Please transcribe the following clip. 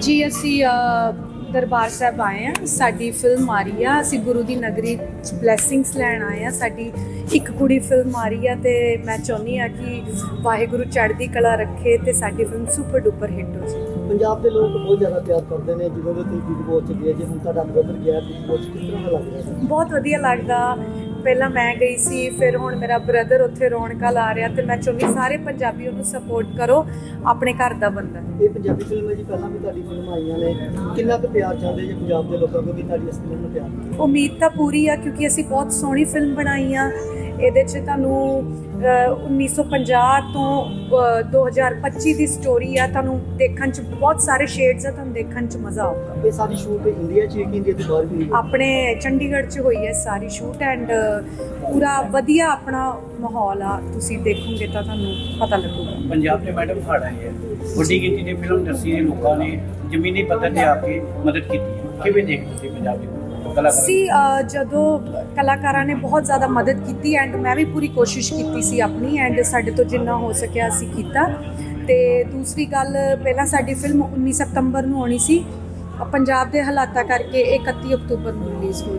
ਜੀ ਅਸੀਂ ਦਰਬਾਰ ਸਾਹਿਬ ਆਏ ਆ ਸਾਡੀ ਫਿਲਮ ਆ ਰਹੀ ਆ। ਅਸੀਂ ਗੁਰੂ ਦੀ ਨਗਰੀ ਬਲੇਸਿੰਗਸ ਲੈਣ ਆਏ ਆ ਸਾਡੀ ਇੱਕ ਕੁੜੀ ਫਿਲਮ ਆ ਰਹੀ ਆ ਤੇ ਮੈਂ ਚਾਹੁੰਦੀ ਆ ਕਿ ਵਾਹਿਗੁਰੂ ਚੜ੍ਹਦੀ ਕਲਾ ਰੱਖੇ ਤੇ ਸਾਡੀ ਫਿਲਮ ਸੁਪਰ ਡੁਪਰ ਹਿੱਟ ਹੋ ਜਾਵੇ। ਪੰਜਾਬ ਦੇ ਲੋਕ ਬਹੁਤ ਜ਼ਿਆਦਾ ਪਿਆਰ ਕਰਦੇ ਨੇ। ਜਦੋਂ ਦੇ ਤੁਸੀਂ ਬਿਗ ਬੋਸ ਚ ਗਏ ਜੇ ਹੁਣ ਤੁਹਾਡਾ ਬ੍ਰਦਰ ਗਿਆ ਬਿਗ ਬੋਸ ਕਿਸ ਤਰ੍ਹਾਂ ਦਾ ਲੱਗ ਰਿਹਾ? ਹੈ ਬਹੁਤ ਵਧੀਆ ਲੱਗਦਾ। ਪਹਿਲਾਂ ਮੈਂ ਗਈ ਸੀ ਫਿਰ ਹੁਣ ਮੇਰਾ ਬ੍ਰਦਰ ਉੱਥੇ ਰੌਣਕਾਂ ਲਾ ਰਿਹਾ ਤੇ ਮੈਂ ਚਾਹੁੰਦੀ ਸਾਰੇ ਪੰਜਾਬੀ ਉਹਨੂੰ ਸਪੋਰਟ ਕਰੋ ਆਪਣੇ ਘਰ ਦਾ ਬੰਦਾ। ਇਹ ਪੰਜਾਬੀ ਫਿਲਮ ਜੀ ਪਹਿਲਾਂ ਵੀ ਤੁਹਾਡੀ ਫਿਲਮ ਆਈਆਂ ਨੇ। ਕਿੰਨਾ ਕੁ ਪਿਆਰ ਚਾਹੁੰਦੇ ਜੇ ਪੰਜਾਬ ਦੇ ਲੋਕਾਂ ਕੋਲ ਵੀ ਤੁਹਾਡੀ ਇਸ ਫਿਲਮ ਨੂੰ ਪਿਆਰ? ਉਮੀਦ ਤਾਂ ਪੂਰੀ ਆ ਕਿਉਂਕਿ ਅਸੀਂ ਬਹੁਤ ਸੋਹਣੀ ਫਿਲਮ ਬਣਾਈ ਆ। ਇਹਦੇ 'ਚ ਤੁਹਾਨੂੰ ਅਹ, 1950 ਤੋਂ ਅਹ, 2025 ਦੀ ਸਟੋਰੀ ਆ ਤੁਹਾਨੂੰ ਦੇਖਣ 'ਚ ਬਹੁਤ ਸਾਰੇ ਸ਼ੇਡਸ ਆ ਤੁਹਾਨੂੰ ਦੇਖਣ 'ਚ ਮਜ਼ਾ ਆਊਗਾ। ਇਹ ਸਾਰੀ ਸ਼ੂਟ ਇੰਡੀਆ ਚ ਹੀ ਕਿ ਬਾਹਰ ਵੀ? ਆਪਣੇ ਚੰਡੀਗੜ੍ਹ 'ਚ ਹੋਈ ਹੈ ਸਾਰੀ ਸ਼ੂਟ ਐਂਡ ਪੂਰਾ ਵਧੀਆ ਆਪਣਾ ਮਾਹੌਲ ਆ ਤੁਸੀਂ ਦੇਖੋਗੇ ਤਾਂ ਤੁਹਾਨੂੰ ਪਤਾ ਲੱਗੂਗਾ। ਪੰਜਾਬ ਦੇ ਮੈਡਮ ਹੜ ਹੈ ਵੱਡੀ ਗਿਣਤੀ ਦੇ ਫਿਲਮ ਇੰਡਸਟਰੀ ਦੇ ਲੋਕਾਂ ਨੇ ਜ਼ਮੀਨੀ ਪੱਧਰ ਤੇ ਆ ਕੇ ਮਦਦ ਕੀਤੀ ਕਿਵੇਂ ਦੇਖਦੇ ਤੁਸੀਂ ਪੰਜਾਬ ਦੇ ਕਲਾਕਾਰਾਂ ਸੀ ਜਦੋਂ ਕਲਾਕਾਰਾਂ ਨੇ ਬਹੁਤ ਜ਼ਿਆਦਾ ਮਦਦ ਕੀਤੀ ਐਂਡ ਮੈਂ ਵੀ ਪੂਰੀ ਕੋਸ਼ਿਸ਼ ਕੀਤੀ ਸੀ ਆਪਣੀ ਐਂਡ ਸਾਡੇ ਤੋਂ ਜਿੰਨਾ ਹੋ ਸਕਿਆ ਅਸੀਂ ਕੀਤਾ। ਤੇ ਦੂਸਰੀ ਗੱਲ, ਪਹਿਲਾਂ ਸਾਡੀ ਫਿਲਮ 19 ਸਤੰਬਰ ਨੂੰ ਆਉਣੀ ਸੀ। ਪੰਜਾਬ ਦੇ ਹਾਲਾਤਾਂ ਕਰਕੇ ਇਹ 31 ਅਕਤੂਬਰ ਨੂੰ ਰਿਲੀਜ਼ ਹੋਈ